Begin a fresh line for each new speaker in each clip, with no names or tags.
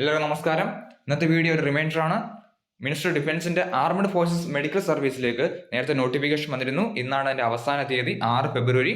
എല്ലാവർക്കും നമസ്കാരം. ഇന്നത്തെ വീഡിയോ ഒരു റിമൈൻഡർ ആണ്. മിനിസ്റ്റർ ഡിഫൻസിന്റെ ആർമഡ് ഫോഴ്സസ് മെഡിക്കൽ സർവീസിലേക്ക് നേരത്തെ നോട്ടിഫിക്കേഷൻ വന്നിരുന്നു. ഇന്നാണ് അതിന്റെ അവസാന തീയതി ആറ് ഫെബ്രുവരി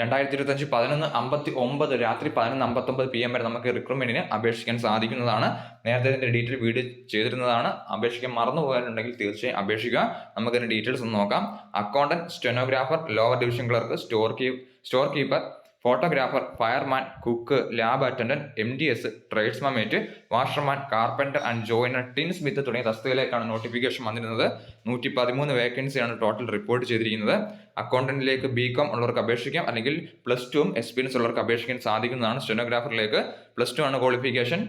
രണ്ടായിരത്തി ഇരുപത്തഞ്ച് പതിനൊന്ന് അമ്പത്തി ഒമ്പത് രാത്രി പതിനൊന്ന് അമ്പത്തൊമ്പത് പി എം വരെ നമുക്ക് റിക്രൂട്ട്മെന്റിന് അപേക്ഷിക്കാൻ സാധിക്കുന്നതാണ്. നേരത്തെ ഇതിന്റെ ഡീറ്റെയിൽ വീഡിയോ ചെയ്തിരുന്നതാണ്. അപേക്ഷിക്കാൻ മറന്നു പോകാനുണ്ടെങ്കിൽ തീർച്ചയായും അപേക്ഷിക്കുക. നമുക്ക് ഇതിന്റെ ഡീറ്റെയിൽസ് ഒന്ന് നോക്കാം. Accountant stenographer lower division clerk store key store keeper photographer fireman cook lab attendant M D S tradesman mate washerman carpenter and joiner tinsmith തുടങ്ങിയ തസ്തികയിലേക്കാണ് നോട്ടിഫിക്കേഷൻ വന്നിരുന്നത്. നൂറ്റി പതിമൂന്ന് വേക്കൻസിയാണ് ടോട്ടൽ റിപ്പോർട്ട് ചെയ്തിരിക്കുന്നത്. അക്കൗണ്ടന്റിലേക്ക് ബി കോം ഉള്ളവർക്ക് അപേക്ഷിക്കാം. അല്ലെങ്കിൽ പ്ലസ് ടുവും എക്സ്പീരിയൻസ് ഉള്ളവർക്ക് അപേക്ഷിക്കാൻ സാധിക്കുന്നതാണ് സ്റ്റെനോഗ്രാഫറിലേക്ക്. പ്ലസ് ടു ആണ് ക്വാളിഫിക്കേഷൻ.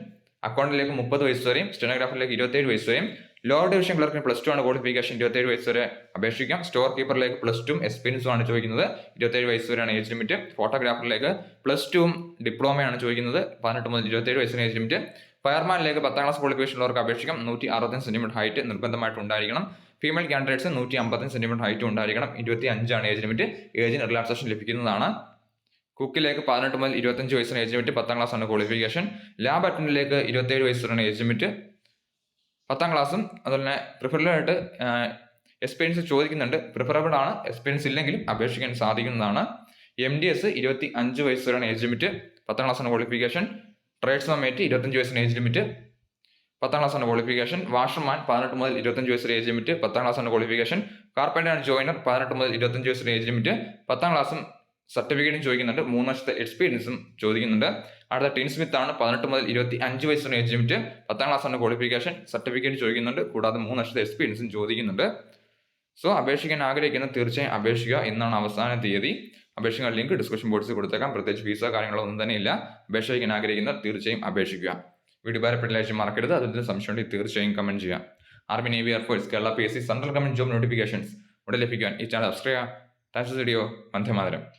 അക്കൗണ്ടിലേക്ക് മുപ്പത് വയസ്സ് വരെയും സ്റ്റെനോഗ്രാഫറിലേക്ക് ഇരുപത്തേഴ് വയസ്സ് വരെയും. ലോവർ ഡിവിഷൻ ക്ലർക്കിന് പ്ലസ് ടു ആണ് ക്വാളിഫിക്കേഷൻ ഇരുപത്തേഴ് വയസ്സ് വരെ അപേക്ഷിക്കാം. സ്റ്റോർ കീപ്പറിലേക്ക് പ്ലസ് ടും എക്സ്പീരിയൻസും ആണ് ചോദിക്കുന്നത്. ഇരുപത്തേഴ് വയസ്സ് വരെയാണ് ഏജ് ലിമിറ്റ് ഫോട്ടോഗ്രാഫറിലേക്ക് പ്ലസ് ടുവും ഡിപ്ലോമയാണ് ചോദിക്കുന്നത്. പതിനെട്ട് മുതൽ ഇരുപത്തേഴ് വയസ്സിന് ഏജ് ലിമിറ്റ് ഫയർമാനിലേക്ക് പത്താം ക്ലാസ് ക്വാളിഫിക്കേഷൻ ഉള്ളവർക്ക് അപേക്ഷിക്കാം. നൂറ്റി അറുപത്തഞ്ച് സെന്റിമീറ്റർ ഹൈറ്റ് നിർബന്ധമായിട്ട് ഉണ്ടായിരിക്കണം ഫീമെയിൽ കാൻഡിഡേറ്റ്സ് നൂറ്റി അമ്പത്തഞ്ച് സെന്റിമീറ്റർ ഹൈറ്റ് ഉണ്ടായിരിക്കണം ഇരുപത്തി അഞ്ചാണ് ഏജ് ലിമിറ്റ് ഏജിന് റിലാക്സേഷൻ ലഭിക്കുന്നതാണ് കുക്കിലേക്ക് പതിനെട്ട് മുതൽ ഇരുപത്തഞ്ച് വയസ്സിന് ഏജ് ലിമിറ്റ് പത്താം ക്ലാസ് ആണ് ക്വാളിഫിക്കേഷൻ ലാബ് അറ്റൻഡിലേക്ക് ഇരുപത്തേഴ് വയസ്സിലാണ് ഏജ് ലിമിറ്റ് പത്താം ക്ലാസ്സും അതുപോലെ തന്നെ പ്രിഫറബിളായിട്ട് എക്സ്പീരിയൻസ് ചോദിക്കുന്നുണ്ട്. പ്രിഫറബിൾ ആണ്. എക്സ്പീരിയൻസ് ഇല്ലെങ്കിലും അപേക്ഷിക്കാൻ സാധിക്കുന്നതാണ്. എം ഡി എസ് ഇരുപത്തി അഞ്ച് വയസ്സ് വരെയാണ് ഏജ് ലിമിറ്റ് പത്താം ക്ലാസ്സാണ് ക്വാളിഫിക്കേഷൻ ട്രേഡ്സ്മാൻ മേറ്റ് ഇരുപത്തഞ്ച് വയസ്സിന് ഏജ് ലിമിറ്റ് പത്താം ക്ലാസ്സാണ് ക്വാളിഫിക്കേഷൻ വാഷർമാൻ പതിനെട്ട് മുതൽ ഇരുപത്തഞ്ച് വയസ്സിലെ ഏജ് ലിമിറ്റ് പത്താം ക്ലാസ്സാണ് ക്വാളിഫിക്കേഷൻ കാർപ്പന്റെ ആൻഡ് ജോയിനർ പതിനെട്ട് മുതൽ ഇരുപത്തഞ്ച് വയസ്സിലെ ഏജ് ലിമിറ്റ് പത്താം ക്ലാസ്സും സർട്ടിഫിക്കറ്റും ചോദിക്കുന്നുണ്ട്. മൂന്ന് വർഷത്തെ എക്സ്പീരിയൻസും ചോദിക്കുന്നുണ്ട്. അടുത്ത ടീൻ സ്മിത്ത് ആണ് പതിനെട്ട് മുതൽ ഇരുപത്തി അഞ്ച് വയസ്സാണ് ഏജ് ലിമിറ്റ് പത്താം ക്ലാസ്സാണ് ക്വാളിഫിക്കേഷൻ സർട്ടിഫിക്കറ്റ് ചോദിക്കുന്നുണ്ട്. കൂടാതെ മൂന്ന് വർഷത്തെ എക്സ്പീരിയൻസും ചോദിക്കുന്നുണ്ട്. സോ അപേക്ഷിക്കാൻ ആഗ്രഹിക്കുന്ന തീർച്ചയായും അപേക്ഷിക്കുക എന്നാണ് അവസാന തീയതി. അപേക്ഷിക്കാൻ ലിങ്ക് ഡിസ്ക്രിപ്ഷൻ ബോക്സിൽ കൊടുത്തേക്കാം. പ്രത്യേകിച്ച് ഫീസോ കാര്യങ്ങളോ ഒന്നും തന്നെ ഇല്ല. അപേക്ഷിക്കാൻ ആഗ്രഹിക്കുന്ന തീർച്ചയായും അപേക്ഷിക്കുക. വീഡിയോ ഭാരപ്പെട്ടില്ല മറക്കരുത്. അതിൽ സംശയം തീർച്ചയായും കമന്റ് ചെയ്യാം army navy air force Kerala P S C central government job notifications ഇവിടെ ലഭിക്കാൻ ഈ channel subscribe thanks video Vande Mataram.